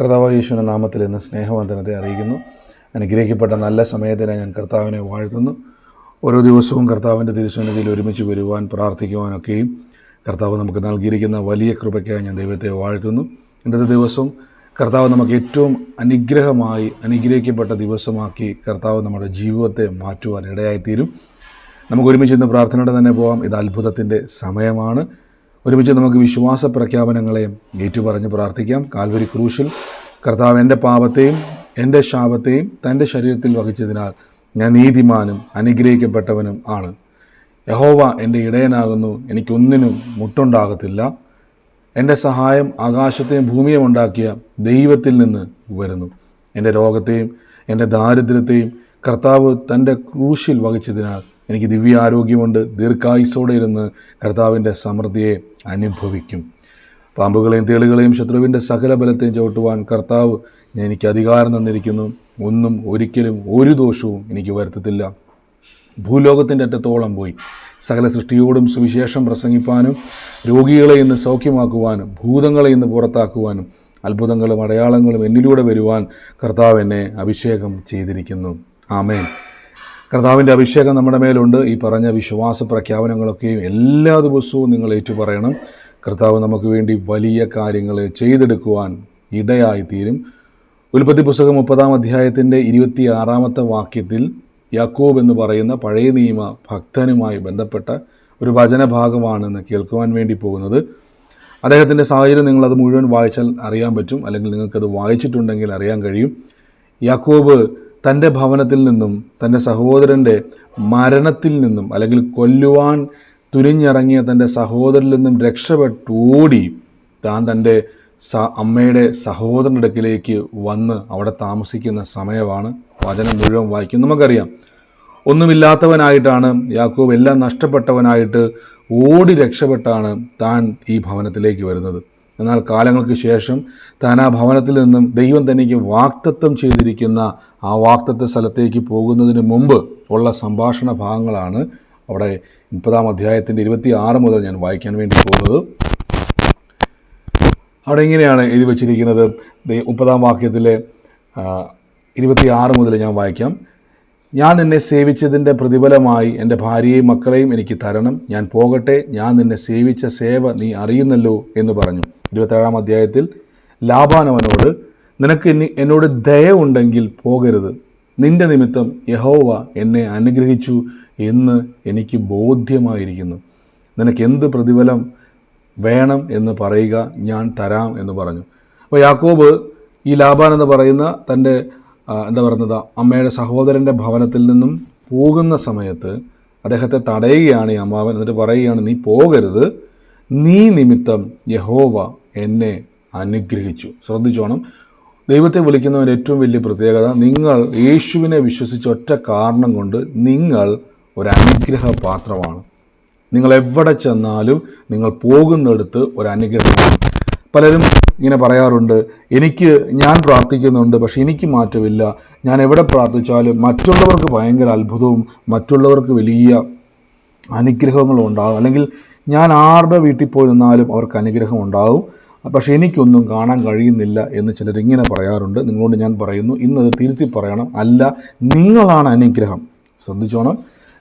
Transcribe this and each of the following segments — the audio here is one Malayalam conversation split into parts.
കർത്താവ് യേശുവിന്റെ നാമത്തിൽ ഇന്ന് സ്നേഹവന്ദനത്തെ അറിയിക്കുന്നു. അനുഗ്രഹിക്കപ്പെട്ട നല്ല സമയത്തിനായി ഞാൻ കർത്താവിനെ വാഴ്ത്തുന്നു. ഓരോ ദിവസവും കർത്താവിന്റെ തിരുസന്നിധിയിൽ ഒരുമിച്ച് വരുവാൻ പ്രാർത്ഥിക്കുവാനൊക്കെയും കർത്താവ് നമുക്ക് നൽകിയിരിക്കുന്ന വലിയ കൃപയ്ക്കായി ഞാൻ ദൈവത്തെ വാഴ്ത്തുന്നു. ഇന്നത്തെ ദിവസം കർത്താവ് നമുക്ക് ഏറ്റവും അനുഗ്രഹമായി അനുഗ്രഹിക്കപ്പെട്ട ദിവസമാക്കി കർത്താവ് നമ്മുടെ ജീവിതത്തെ മാറ്റുവാൻ ഇടയായിത്തീരും. നമുക്ക് ഒരുമിച്ച് ഇന്ന് പ്രാർത്ഥനയോടെ തന്നെ പോകാം ഇത് അത്ഭുതത്തിന്റെ സമയമാണ്. ഒരുമിച്ച് നമുക്ക് വിശ്വാസ പ്രഖ്യാപനങ്ങളെ ഏറ്റുപറഞ്ഞ് പ്രാർത്ഥിക്കാം. കാൽവരി ക്രൂശിൽ കർത്താവ് എന്റെ പാപത്തെയും എന്റെ ശാപത്തെയും തന്റെ ശരീരത്തിൽ വഹിച്ചതിനാൽ ഞാൻ നീതിമാനും അനുഗ്രഹിക്കപ്പെട്ടവനും ആണ്. യഹോവ എന്റെ ഇടയനാകുന്നു. എനിക്കൊന്നിനും മുട്ടുണ്ടാകത്തില്ല. എന്റെ സഹായം ആകാശത്തെയും ഭൂമിയും ഉണ്ടാക്കിയ ദൈവത്തിൽ നിന്ന് വരുന്നു. എന്റെ രോഗത്തെയും എന്റെ ദാരിദ്ര്യത്തെയും കർത്താവ് തന്റെ ക്രൂശിൽ വഹിച്ചതിനാൽ എനിക്ക് ദിവ്യാരോഗ്യമുണ്ട്. ദീർഘായുസോടെ ഇരുന്ന് കർത്താവിന്റെ സമൃദ്ധിയെ അനുഭവിക്കും. പാമ്പുകളെയും തേളുകളെയും ശത്രുവിന്റെ സകല ബലത്തെയും ചവിട്ടുവാൻ കർത്താവ് ഞാൻ എനിക്ക് അധികാരം തന്നിരിക്കുന്നു. ഒന്നും ഒരിക്കലും ഒരു ദോഷവും എനിക്ക് വരുത്തത്തില്ല. ഭൂലോകത്തിന്റെ അറ്റത്തോളം പോയി. സകല സൃഷ്ടിയോടും സുവിശേഷം പ്രസംഗിപ്പാനും രോഗികളെ ഇന്ന് സൗഖ്യമാക്കുവാനും ഭൂതങ്ങളെ ഇന്ന് പുറത്താക്കുവാനും അത്ഭുതങ്ങളും അടയാളങ്ങളും എന്നിലൂടെ വരുവാൻ കർത്താവ് എന്നെ അഭിഷേകം ചെയ്തിരിക്കുന്നു. ആമേൻ. കർത്താവിന്റെ അഭിഷേകം നമ്മുടെ മേലുണ്ട്. ഈ പറഞ്ഞ വിശ്വാസ പ്രഖ്യാപനങ്ങളൊക്കെയും എല്ലാ ദിവസവും നിങ്ങൾ ഏറ്റുപറയണം. കർത്താവ് നമുക്ക് വേണ്ടി വലിയ കാര്യങ്ങൾ ചെയ്തെടുക്കുവാൻ ഇടയായിത്തീരും. ഉൽപ്പത്തി പുസ്തകം മുപ്പതാം അധ്യായത്തിന്റെ ഇരുപത്തി ആറാമത്തെ വാക്യത്തിൽ യാക്കോബ് എന്ന് പറയുന്ന പഴയ നിയമ ഭക്തനുമായി ബന്ധപ്പെട്ട ഒരു വചനഭാഗമാണെന്ന് കേൾക്കുവാൻ വേണ്ടി പോകുന്നത്. അദ്ദേഹത്തിന്റെ സാഹചര്യം നിങ്ങളത് മുഴുവൻ വായിച്ചാൽ അറിയാൻ പറ്റും. അല്ലെങ്കിൽ നിങ്ങൾക്കത് വായിച്ചിട്ടുണ്ടെങ്കിൽ അറിയാൻ കഴിയും. യാക്കോബ് തന്റെ ഭവനത്തിൽ നിന്നും തന്റെ സഹോദരന്റെ മരണത്തിൽ നിന്നും അല്ലെങ്കിൽ കൊല്ലുവാൻ തുനിഞ്ഞിറങ്ങിയ തന്റെ സഹോദരനിൽ നിന്നും രക്ഷപ്പെട്ടോടി താൻ തന്റെ സ അമ്മയുടെ സഹോദരന്റെ അടുക്കിലേക്ക് വന്ന് അവിടെ താമസിക്കുന്ന സമയമാണ് വചനം മുഴുവൻ വായിക്കും നമുക്കറിയാം ഒന്നുമില്ലാത്തവനായിട്ടാണ് യാക്കോബ് എല്ലാം നഷ്ടപ്പെട്ടവനായിട്ട് ഓടി രക്ഷപ്പെട്ടാണ് താൻ ഈ ഭവനത്തിലേക്ക് വരുന്നത്. എന്നാൽ കാലങ്ങൾക്ക് ശേഷം താൻ ആ ഭവനത്തിൽ നിന്നും ദൈവം തനിക്ക് വാക്തത്വം ചെയ്തിരിക്കുന്ന ആ വാക്തത്വ സ്ഥലത്തേക്ക് പോകുന്നതിന് മുമ്പ് ഉള്ള സംഭാഷണ ഭാഗങ്ങളാണ് അവിടെ മുപ്പതാം അധ്യായത്തിന്റെ ഇരുപത്തി ആറ് മുതൽ ഞാൻ വായിക്കാൻ വേണ്ടി പോകുന്നത്. അവിടെ ഇങ്ങനെയാണ് എഴുതി വച്ചിരിക്കുന്നത്. മുപ്പതാം വാക്യത്തിലെ ഇരുപത്തി ആറ് മുതൽ ഞാൻ വായിക്കാം. ഞാൻ നിന്നെ സേവിച്ചതിന്റെ പ്രതിഫലമായി എന്റെ ഭാര്യയെയും മക്കളെയും എനിക്ക് തരണം. ഞാൻ പോകട്ടെ ഞാൻ നിന്നെ സേവിച്ച സേവ നീ അറിയുന്നല്ലോ എന്ന് പറഞ്ഞു. ഇരുപത്തേഴാം അധ്യായത്തിൽ ലാഭാനവനോട് നിനക്ക് ഇനി എന്നോട് ദയ ഉണ്ടെങ്കിൽ പോകരുത്. നിന്റെ നിമിത്തം യഹോവ എന്നെ അനുഗ്രഹിച്ചു എന്ന് എനിക്ക് ബോധ്യമായിരിക്കുന്നു. നിനക്ക് എന്ത് പ്രതിഫലം വേണം എന്ന് പറയുക ഞാൻ തരാം എന്ന് പറഞ്ഞു. അപ്പോൾ യാക്കോബ് ഈ ലാബാൻ എന്ന് പറയുന്ന തന്റെ എന്താ പറയുന്നത് അമ്മയുടെ സഹോദരന്റെ ഭവനത്തിൽ നിന്നും പോകുന്ന സമയത്ത് അദ്ദേഹത്തെ തടയുകയാണ് ഈ അമ്മാവൻ. എന്നിട്ട് പറയുകയാണ് നീ പോകരുത്. നീ നിമിത്തം യഹോവ എന്നെ അനുഗ്രഹിച്ചു. ശ്രദ്ധിച്ചോണം. ദൈവത്തെ വിളിക്കുന്നവന്റെ ഏറ്റവും വലിയ പ്രത്യേകത നിങ്ങൾ യേശുവിനെ വിശ്വസിച്ച ഒറ്റ കാരണം കൊണ്ട് നിങ്ങൾ ഒരു അനുഗ്രഹ പാത്രമാണ് നിങ്ങൾ എവിടെ ചെന്നാലും നിങ്ങൾ പോകുന്നിടത്ത് ഒരു അനുഗ്രഹമാണ് പലരും ഇങ്ങനെ പറയാറുണ്ട് എനിക്ക് ഞാൻ പ്രാർത്ഥിക്കുന്നുണ്ട് പക്ഷെ എനിക്ക് മാറ്റമില്ല. ഞാൻ എവിടെ പ്രാർത്ഥിച്ചാലും മറ്റുള്ളവർക്ക് ഭയങ്കര അത്ഭുതവും മറ്റുള്ളവർക്ക് വലിയ അനുഗ്രഹങ്ങളും ഉണ്ടാകും. അല്ലെങ്കിൽ ഞാൻ ആരുടെ വീട്ടിൽ പോയി നിന്നാലും അവർക്ക് അനുഗ്രഹം ഉണ്ടാകും. പക്ഷേ എനിക്കൊന്നും കാണാൻ കഴിയുന്നില്ല എന്ന് ചിലർ ഇങ്ങനെ പറയാറുണ്ട്. നിങ്ങളോട് ഞാൻ പറയുന്നു ഇന്നത് തിരുത്തി പറയണം. അല്ല നിങ്ങളാണ് അനുഗ്രഹം. ശ്രദ്ധിച്ചോണം.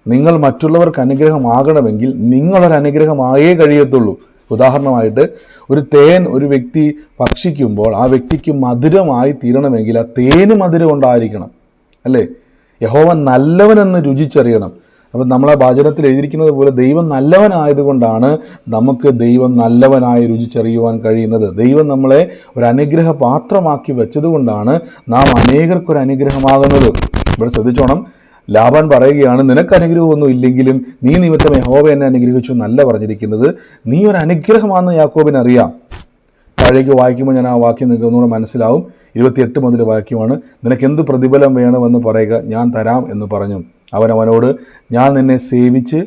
നിങ്ങൾ മറ്റുള്ളവർക്ക് അനുഗ്രഹമാകണമെങ്കിൽ നിങ്ങളൊരു അനുഗ്രഹമായേ കഴിയത്തുള്ളൂ. ഉദാഹരണമായിട്ട് ഒരു തേൻ ഒരു വ്യക്തി ഭക്ഷിക്കുമ്പോൾ ആ വ്യക്തിക്ക് മധുരമായി തീരണമെങ്കിൽ ആ തേന് മധുരം ഉണ്ടായിരിക്കണം അല്ലേ? യഹോവൻ നല്ലവനെന്ന് രുചിച്ചറിയണം. അപ്പം നമ്മളെ വചനത്തിൽ എഴുതിയിരിക്കുന്നത് പോലെ ദൈവം നല്ലവനായതുകൊണ്ടാണ് നമുക്ക് ദൈവം നല്ലവനായി രുചിച്ചറിയുവാൻ കഴിയുന്നത്. ദൈവം നമ്മളെ ഒരു അനുഗ്രഹ പാത്രമാക്കി വെച്ചതുകൊണ്ടാണ് നാം അനേകർക്കൊരു അനുഗ്രഹമാകുന്നത്. ഇവിടെ ശ്രദ്ധിച്ചോണം. ലാഭാൻ പറയുകയാണ് നിനക്ക് അനുഗ്രഹമൊന്നും ഇല്ലെങ്കിലും നീ നിമിത്തം യഹോബ എന്നെ അനുഗ്രഹിച്ചു എന്നല്ല പറഞ്ഞിരിക്കുന്നത്. നീ ഒരു അനുഗ്രഹമാണെന്ന് യാക്കോബിന് അറിയാം. താഴേക്ക് വായിക്കുമ്പോൾ ഞാൻ ആ വാക്യം നിങ്ങൾക്ക് ഒന്നുകൂടെ മനസ്സിലാവും. ഇരുപത്തിയെട്ട് മുതൽ വാക്യമാണ് നിനക്ക് എന്ത് പ്രതിഫലം വേണമെന്ന് പറയുക ഞാൻ തരാം എന്ന് പറഞ്ഞു. അവൻ അവനോട് ഞാൻ നിന്നെ സേവിച്ച്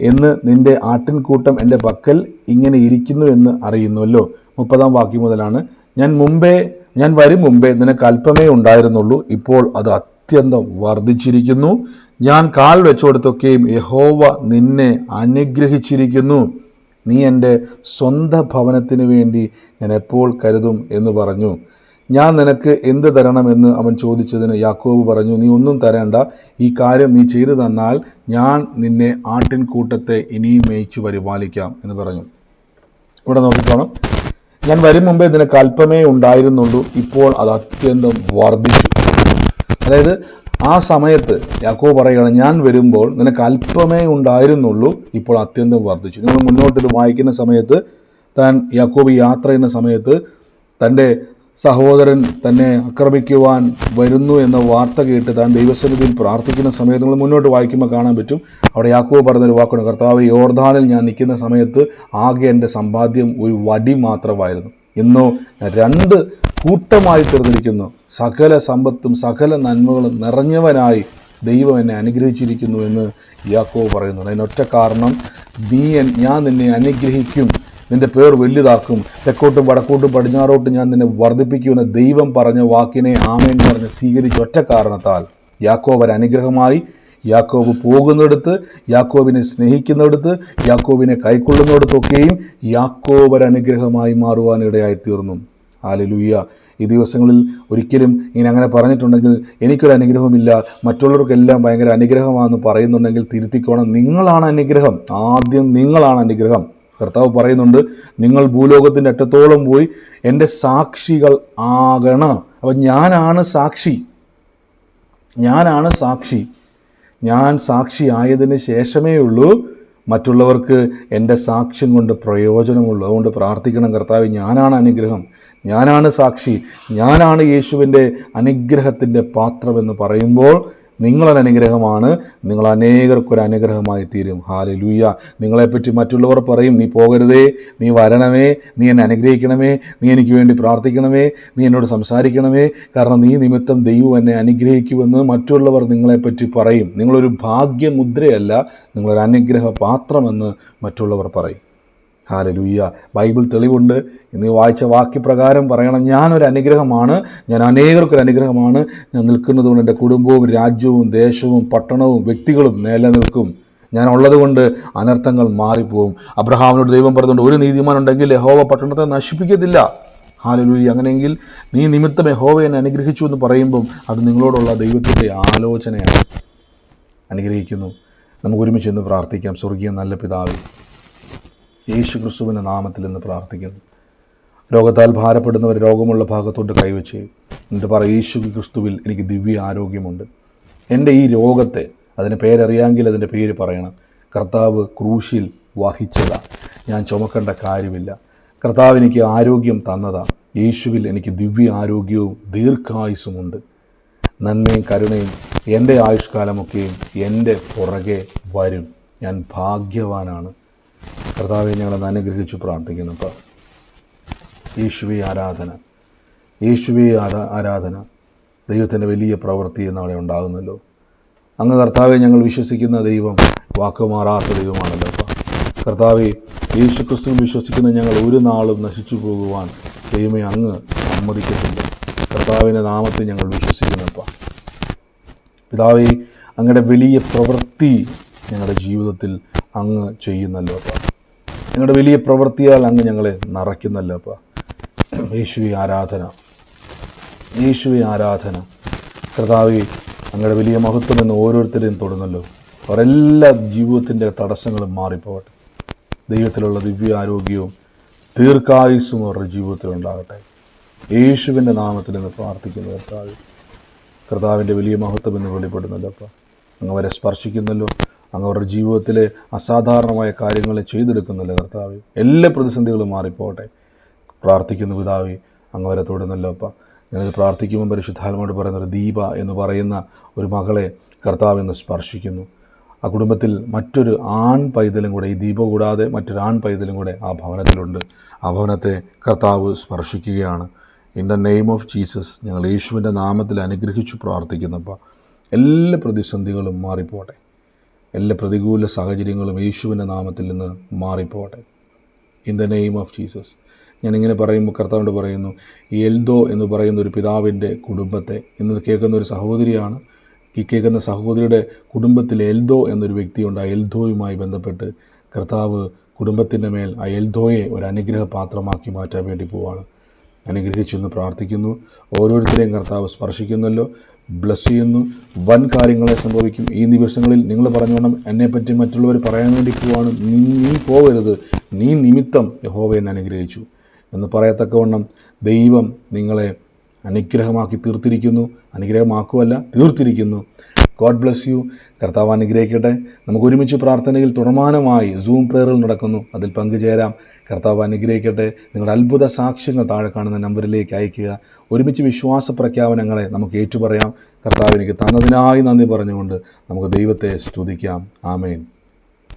എന്ന് നിന്റെ ആട്ടിൻകൂട്ടം എന്റെ പക്കൽ ഇങ്ങനെ ഇരിക്കുന്നു എന്ന് അറിയുന്നുവല്ലോ. മുപ്പതാം വാക്യം മുതലാണ്. ഞാൻ മുമ്പേ ഞാൻ വരും മുമ്പേ നിനക്ക് അല്പമേ ഉണ്ടായിരുന്നുള്ളൂ. ഇപ്പോൾ അത് അത്യന്തം വർദ്ധിച്ചിരിക്കുന്നു. ഞാൻ കാൽ വെച്ചുകൊടുത്തൊക്കെയും യഹോവ നിന്നെ അനുഗ്രഹിച്ചിരിക്കുന്നു. നീ എന്റെ സ്വന്തം ഭവനത്തിന് വേണ്ടി ഞാൻ എപ്പോൾ കരുതും എന്ന് പറഞ്ഞു. ഞാൻ നിനക്ക് എന്ത് തരണമെന്ന് അവൻ ചോദിച്ചതിന് യാക്കോബ് പറഞ്ഞു നീ ഒന്നും തരേണ്ട. ഈ കാര്യം നീ ചെയ്തു തന്നാൽ ഞാൻ നിന്നെ ആട്ടിൻകൂട്ടത്തെ ഇനിയും മേയിച്ചു പരിപാലിക്കാം എന്ന് പറഞ്ഞു. ഇവിടെ നോക്കിക്കോണം. ഞാൻ വരും മുമ്പേ ഇതിന് കൽപ്പമേ ഉണ്ടായിരുന്നുള്ളൂ. ഇപ്പോൾ അത് അത്യന്തം വർദ്ധിച്ചു. അതായത് ആ സമയത്ത് യാക്കോ പറയുകയാണ് ഞാൻ വരുമ്പോൾ നിനക്ക് അല്പമേ ഉണ്ടായിരുന്നുള്ളൂ. ഇപ്പോൾ അത്യന്തം വർദ്ധിച്ചു. നിങ്ങൾ മുന്നോട്ട് ഇത് വായിക്കുന്ന സമയത്ത് താൻ യാക്കോബ് യാത്ര ചെയ്യുന്ന സമയത്ത് തന്റെ സഹോദരൻ തന്നെ ആക്രമിക്കുവാൻ വരുന്നു എന്ന വാർത്ത കേട്ട് താൻ ദൈവസന്നിധിയിൽ പ്രാർത്ഥിക്കുന്ന സമയത്ത് നിങ്ങൾ മുന്നോട്ട് വായിക്കുമ്പോൾ കാണാൻ പറ്റും. അവിടെ യാക്കോബ് പറഞ്ഞൊരു വാക്കുണ്ട് കർത്താവ് യോർദാനിൽ ഞാൻ നിൽക്കുന്ന സമയത്ത് ആകെ എന്റെ സമ്പാദ്യം ഒരു വടി മാത്രമായിരുന്നു. ഇന്നോ രണ്ട് കൂട്ടമായി തീർന്നിരിക്കുന്നു. സകല സമ്പത്തും സകല നന്മകളും നിറഞ്ഞവനായി ദൈവം എന്നെ അനുഗ്രഹിച്ചിരിക്കുന്നു എന്ന് യാക്കോ പറയുന്നുണ്ട് അതിനൊറ്റ കാരണം നീ ഞാൻ നിന്നെ അനുഗ്രഹിക്കും. നിന്റെ പേർ വലുതാക്കും. തെക്കോട്ടും വടക്കോട്ടും പടിഞ്ഞാറോട്ടും ഞാൻ നിന്നെ വർദ്ധിപ്പിക്കുമെന്ന് ദൈവം പറഞ്ഞ വാക്കിനെ ആമേൻ പറഞ്ഞ് സ്വീകരിച്ച ഒറ്റ കാരണത്താൽ യാക്കോബ് ഒരു അനുഗ്രഹമായി യാക്കോബ് പോകുന്നിടത്ത് യാക്കോബിനെ സ്നേഹിക്കുന്നിടത്ത് യാക്കോബിനെ കൈക്കൊള്ളുന്നിടത്തൊക്കെയും യാക്കോബ് അനുഗ്രഹമായി മാറുവാൻ തീർന്നു ആലലുയ്യ ഈ ദിവസങ്ങളിൽ ഒരിക്കലും ഇങ്ങനെ അങ്ങനെ പറഞ്ഞിട്ടുണ്ടെങ്കിൽ എനിക്കൊരു അനുഗ്രഹമില്ല മറ്റുള്ളവർക്കെല്ലാം ഭയങ്കര അനുഗ്രഹമാണെന്ന് പറയുന്നുണ്ടെങ്കിൽ തിരുത്തിക്കോണം. നിങ്ങളാണ് അനുഗ്രഹം. ആദ്യം നിങ്ങളാണ് അനുഗ്രഹം. കർത്താവ് പറയുന്നുണ്ട് നിങ്ങൾ ഭൂലോകത്തിന്റെ അറ്റത്തോളം പോയി എന്റെ സാക്ഷികൾ ആകണം. അപ്പം ഞാനാണ് സാക്ഷി. ഞാനാണ് സാക്ഷി. ഞാൻ സാക്ഷി ആയതിന് ശേഷമേ ഉള്ളൂ മറ്റുള്ളവർക്ക് എന്റെ സാക്ഷ്യം കൊണ്ട് പ്രയോജനമുള്ളൂ. അതുകൊണ്ട് പ്രാർത്ഥിക്കണം കർത്താവ് ഞാനാണ് അനുഗ്രഹം. ഞാനാണ് സാക്ഷി. ഞാനാണ് യേശുവിന്റെ അനുഗ്രഹത്തിന്റെ പാത്രമെന്ന് പറയുമ്പോൾ നിങ്ങളൊരു അനുഗ്രഹമാണ്. നിങ്ങൾ അനേകർക്കൊരു അനുഗ്രഹമായി തീരും. ഹാലെ ലൂയ നിങ്ങളെപ്പറ്റി മറ്റുള്ളവർ പറയും നീ പോകരുതേ നീ വരണമേ നീ എന്നെ അനുഗ്രഹിക്കണമേ നീ എനിക്ക് വേണ്ടി പ്രാർത്ഥിക്കണമേ നീ എന്നോട് സംസാരിക്കണമേ. കാരണം നീ നിമിത്തം ദൈവം എന്നെ അനുഗ്രഹിക്കുമെന്ന് മറ്റുള്ളവർ നിങ്ങളെപ്പറ്റി പറയും. നിങ്ങളൊരു ഭാഗ്യമുദ്രയല്ല നിങ്ങളൊരു അനുഗ്രഹ പാത്രമെന്ന് മറ്റുള്ളവർ പറയും. ഹാലലൂയ്യ ബൈബിൾ തെളിവുണ്ട്. ഇന്ന് വായിച്ച വാക്യപ്രകാരം പറയണം. ഞാനൊരു അനുഗ്രഹമാണ്. ഞാൻ അനേകർക്കൊരു അനുഗ്രഹമാണ്. ഞാൻ നിൽക്കുന്നത് കൊണ്ട് എന്റെ കുടുംബവും രാജ്യവും ദേശവും പട്ടണവും വ്യക്തികളും നിലനിൽക്കും. ഞാൻ ഉള്ളതുകൊണ്ട് അനർത്ഥങ്ങൾ മാറിപ്പോവും. അബ്രഹാമിനോട് ദൈവം പറഞ്ഞുകൊണ്ട് ഒരു നീതിമാൻ ഉണ്ടെങ്കിൽ യഹോവ പട്ടണത്തെ നശിപ്പിക്കത്തില്ല. ഹാലലൂയി. അങ്ങനെയെങ്കിൽ നീ നിമിത്തം യഹോവ എന്നെ അനുഗ്രഹിച്ചു എന്ന് പറയുമ്പം അത് നിങ്ങളോടുള്ള ദൈവത്തിന്റെ ആലോചനയാണ്. അനുഗ്രഹിക്കുന്നു. നമുക്ക് ഒരുമിച്ച് ഇന്ന് പ്രാർത്ഥിക്കാം. സ്വർഗീയ നല്ല പിതാവ് യേശു ക്രിസ്തുവിന്റെ നാമത്തിൽ നിന്ന് പ്രാർത്ഥിക്കുന്നു. രോഗത്താൽ ഭാരപ്പെടുന്നവർ രോഗമുള്ള ഭാഗത്തോട്ട് കൈവച്ച് എന്നിട്ട് പറ യേശു ക്രിസ്തുവിൽ എനിക്ക് ദിവ്യ ആരോഗ്യമുണ്ട്. എന്റെ ഈ രോഗത്തെ അതിന് പേരറിയാമെങ്കിൽ അതിന്റെ പേര് പറയണം. കർത്താവ് ക്രൂശിൽ വഹിച്ചതാ. ഞാൻ ചുമക്കേണ്ട കാര്യമില്ല. കർത്താവ് എനിക്ക് ആരോഗ്യം തന്നതാ. യേശുവിൽ എനിക്ക് ദിവ്യ ആരോഗ്യവും ദീർഘായുസുമുണ്ട് നന്മയും കരുണയും എന്റെ ആയുഷ്കാലമൊക്കെയും എന്റെ പുറകെ വരും. ഞാൻ ഭാഗ്യവാനാണ്. കർത്താവെ ഞങ്ങളെ അനുഗ്രഹിച്ചു പ്രാർത്ഥിക്കുന്നു അപ്പോൾ യേശുവി ആരാധന. യേശുവി ആരാ ആരാധന. ദൈവത്തിന്റെ വലിയ പ്രവൃത്തി എന്നവിടെ ഉണ്ടാകുന്നല്ലോ. അങ്ങ് കർത്താവെ ഞങ്ങൾ വിശ്വസിക്കുന്ന ദൈവം വാക്കുമാറാത്ത ദൈവമാണല്ലോ അപ്പം. കർത്താവെ യേശു ക്രിസ്തു വിശ്വസിക്കുന്ന ഞങ്ങൾ ഒരു നാളും നശിച്ചു പോകുവാൻ ദൈവമേ അങ്ങ് സമ്മതിക്കുന്നില്ല കർത്താവിന്റെ നാമത്തെ ഞങ്ങൾ വിശ്വസിക്കുന്നപ്പം പിതാവേ അങ്ങയുടെ വലിയ പ്രവൃത്തി ഞങ്ങളുടെ ജീവിതത്തിൽ അങ്ങ് ചെയ്യുന്നല്ലോ അപ്പ. ഞങ്ങളുടെ വലിയ പ്രവൃത്തിയാൽ അങ്ങ് ഞങ്ങളെ നിറയ്ക്കുന്നല്ലോ അപ്പ. യേശുവി ആരാധന. യേശുവി ആരാധന. കർത്താവി അങ്ങയുടെ വലിയ മഹത്വം എന്ന് ഓരോരുത്തരെയും തൊടുന്നല്ലോ. അവരെല്ലാ ജീവിതത്തിന്റെ തടസ്സങ്ങളും മാറിപ്പോകട്ടെ. ദൈവത്തിലുള്ള ദിവ്യാരോഗ്യവും ദീർഘായുസ്സും അവരുടെ ജീവിതത്തിൽ ഉണ്ടാകട്ടെ. യേശുവിന്റെ നാമത്തിൽ നിന്ന് പ്രാർത്ഥിക്കുന്നു കർത്താവ്. കർത്താവിന്റെ വലിയ മഹത്വം എന്ന് വെളിപ്പെടുന്നല്ലോ അപ്പം. അങ്ങ് അവരെ സ്പർശിക്കുന്നല്ലോ. അങ്ങ് അവരുടെ ജീവിതത്തിലെ അസാധാരണമായ കാര്യങ്ങൾ ചെയ്തെടുക്കുന്നില്ല കർത്താവ്. എല്ലാ പ്രതിസന്ധികളും മാറിപ്പോകട്ടെ. പ്രാർത്ഥിക്കുന്ന പിതാവേ അങ്ങ് അവരെ അപ്പം. ഞാനത് പ്രാർത്ഥിക്കുമ്പോൾ പരിശുദ്ധാൽമോട് പറയുന്ന ഒരു ദീപ എന്ന് പറയുന്ന ഒരു മകളെ കർത്താവ് എന്ന് സ്പർശിക്കുന്നു. ആ കുടുംബത്തിൽ മറ്റൊരു ആൺ പൈതലും കൂടെ ഈ ദീപ കൂടാതെ മറ്റൊരു ആൺ പൈതലും കൂടെ ആ ഭവനത്തിലുണ്ട്. ആ ഭവനത്തെ കർത്താവ് സ്പർശിക്കുകയാണ്. In the name of Jesus ഞങ്ങൾ യേശുവിന്റെ നാമത്തിൽ അനുഗ്രഹിച്ചു പ്രാർത്ഥിക്കുന്നപ്പോൾ എല്ലാ പ്രതിസന്ധികളും മാറിപ്പോട്ടെ എല്ലാ പ്രതികൂല സാഹചര്യങ്ങളും യേശുവിന്റെ നാമത്തിൽ നിന്ന് മാറിപ്പോട്ടെ in the name of Jesus ഞാനിങ്ങനെ പറയുമ്പോൾ കർത്താവിനോട് പറയുന്നു എൽദോ എന്ന് പറയുന്ന ഒരു പിതാവിന്റെ കുടുംബത്തെ ഇന്ന് കേൾക്കുന്ന ഒരു സഹോദരിയാണ് ഈ കേൾക്കുന്ന സഹോദരിയുടെ കുടുംബത്തിൽ എൽദോ എന്നൊരു വ്യക്തിയുണ്ട്. ആ എൽദോയുമായി ബന്ധപ്പെട്ട് കർത്താവ് കുടുംബത്തിന്റെ മേൽ ആ എൽദോയെ ഒരു അനുഗ്രഹ പാത്രമാക്കി മാറ്റാൻ വേണ്ടി പോവാണ്. അനുഗ്രഹിച്ചെന്ന് പ്രാർത്ഥിക്കുന്നു. ഓരോരുത്തരെയും കർത്താവ് സ്പർശിക്കുന്നല്ലോ. ബ്ലസ് ചെയ്യുന്നു. വൻ കാര്യങ്ങളെ സംഭവിക്കും. ഈ നിമിഷങ്ങളിൽ നിങ്ങൾ പറഞ്ഞോണം എന്നെപ്പറ്റി മറ്റുള്ളവർ പറയാൻ വേണ്ടി പോവാണ്. നീ നീ പോകരുത്. നീ നിമിത്തം യഹോവ എന്നെ അനുഗ്രഹിച്ചു എന്ന് പറയത്തക്കവണ്ണം ദൈവം നിങ്ങളെ അനുഗ്രഹമാക്കി തീർത്തിരിക്കുന്നു. അനുഗ്രഹമാക്കുമല്ല തീർത്തിരിക്കുന്നു. God bless you. കർത്താവ് അനുഗ്രഹിക്കട്ടെ. നമുക്ക് ഒരുമിച്ച് പ്രാർത്ഥനയിൽ തുടർമാനമായി സൂം പ്രേയറിൽ നടക്കുന്നു. അതിൽ പങ്കുചേരാം. കർത്താവ് അനുഗ്രഹിക്കട്ടെ. നിങ്ങളുടെ അത്ഭുത സാക്ഷ്യങ്ങൾ താഴെ കാണുന്ന നമ്പറിലേക്ക് അയയ്ക്കുക. ഒരുമിച്ച് വിശ്വാസ പ്രഖ്യാപനങ്ങളെ നമുക്ക് ഏറ്റുപറയാം. കർത്താവ് എനിക്ക് തന്നതിനായി നന്ദി പറഞ്ഞുകൊണ്ട് നമുക്ക് ദൈവത്തെ സ്തുതിക്കാം. ആമേൻ.